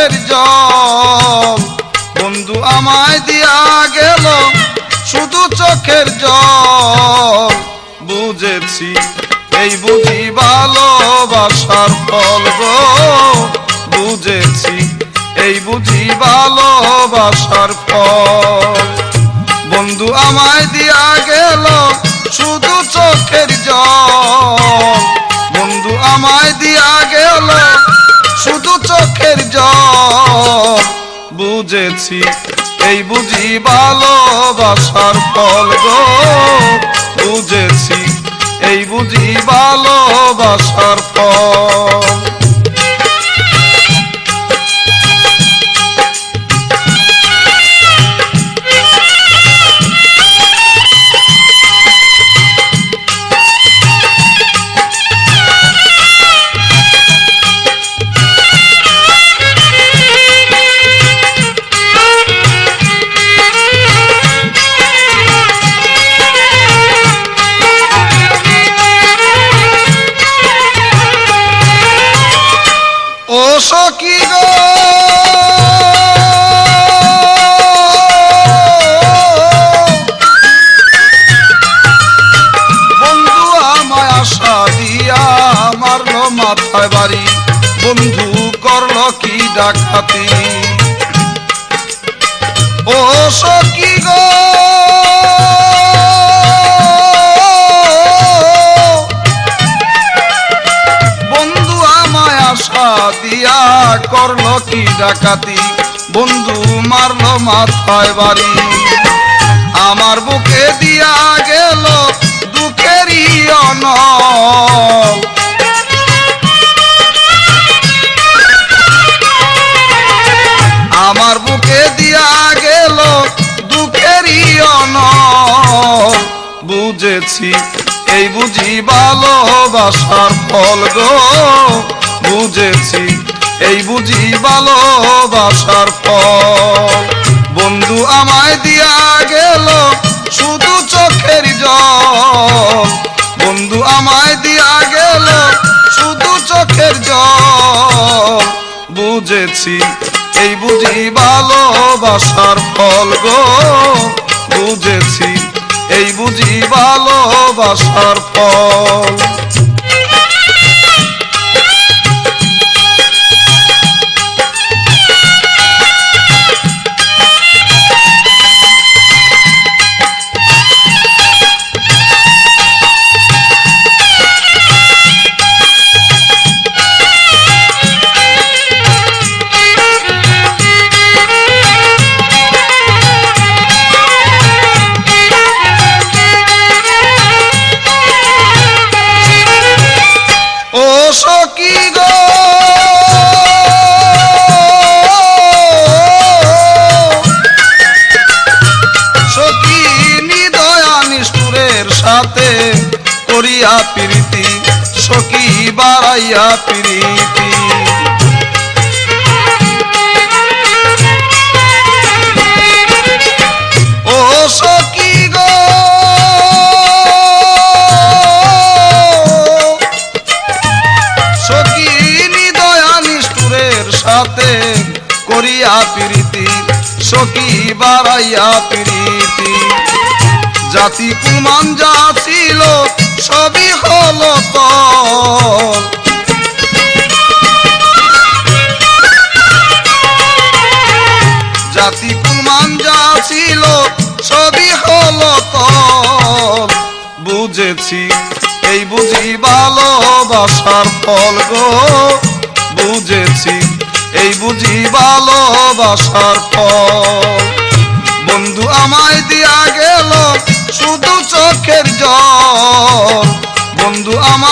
চোখের জল। বন্ধু আমায় দিয়া গেল শুধু চোখের জল। বুঝেছি, এই বুঝি ভালোবাসার ফল গো। বুঝেছি, এই বুঝি ভালোবাসার ফল। বন্ধু আমায় দিয়া গেল শুধু চোখের জল। বন্ধু আমায় দিয়া গেল বুঝেছি এই বুঝি ভালোবাসার ফল গো। বুঝেছি এই বুঝি ভালোবাসার ফল। সখী গো? বন্ধু আমায় আশা দিয়া মারলো মাথায় বাড়ি। বন্ধু করল কি ডাকাতি? ও সখী গো? দিয়া করল কি ডাকাতি? বন্ধু মারলো মাথায় বাড়ি। আমার বুকে দিয়া গেল দুঃখেরই অনল। আমার বুকে দিয়া গেল দুঃখেরই অনল। বুঝেছি, এই বুঝি ভালোবাসার ফল গো। বুঝেছি, এই বুঝি ভালোবাসার ফল বন্ধু আমায় দিয়া গেল শুধু চোখের জল। বন্ধু আমায় দিয়া গেল শুধু চোখের জল। বুঝেছি, এই বুঝি ভালোবাসার ফল গো। বুঝেছি, এই বুঝি ভালোবাসার ফল। করিয়া প্রীতি, সখী বাড়াইয়া প্রীতি। ও সখী গো, সখী দয়া নিষ্ঠুরের সাথে করিয়া প্রীতি, সখী বাড়াইয়া প্রীতি। জাতি কুমান যা ছিল সবই হলো তল জাতি কুমান যা ছিল, সবই হলো বুঝেছি, এই বুঝি ভালোবাসার ফল গো। বুঝেছি, এই বুঝি ভালোবাসার ফল। বন্ধু আমায় দিয়া চোখের জল